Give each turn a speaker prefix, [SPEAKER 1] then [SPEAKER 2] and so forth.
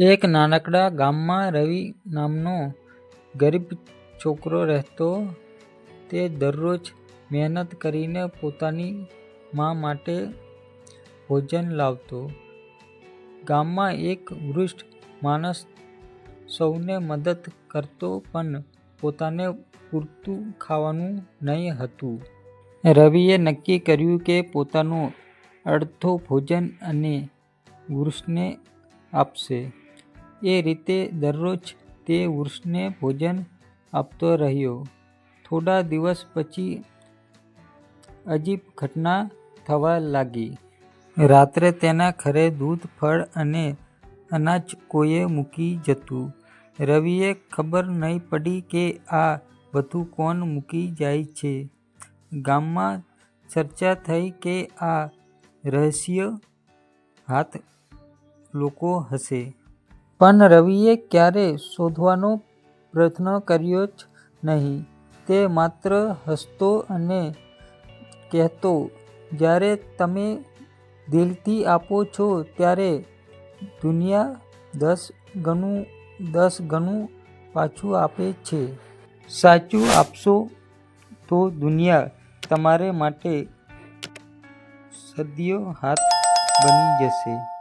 [SPEAKER 1] એક નાનકડા ગામમાં રવિ નામનો ગરીબ છોકરો રહેતો. તે દરરોજ મહેનત કરીને પોતાની મા માટે ભોજન લાવતો. ગામમાં એક વૃષ્ઠ માણસ સૌને મદદ કરતો પણ પોતાને પૂરતું ખાવાનું નહીં હતું. રવિએ નક્કી કર્યું કે પોતાનું અડધો ભોજન અને વૃદ્ધને આપશે. એ રીતે દરરોજ તે વૃક્ષને ભોજન આપતો રહ્યો. થોડા દિવસ પછી અજીબ ઘટના થવા લાગી. રાત્રે તેના ઘરે દૂધ, ફળ અને અનાજ કોઈએ મૂકી જતું. રવિએ ખબર નહીં પડી કે આ બધું કોણ મૂકી જાય છે. ગામમાં ચર્ચા થઈ કે આ રહસ્ય હાથ લોકો હશે. પણ રવિએ ક્યારેય શોધવાનો પ્રયત્ન કર્યો જ નહીં તે માત્ર હસતો અને કહેતો, "જ્યારે તમે દિલથી આપો છો ત્યારે દુનિયા દસ ગણું દસ ગણું પાછું આપે છે. સાચું આપશો તો દુનિયા તમારે માટે સદીઓ હાથ બની જશે."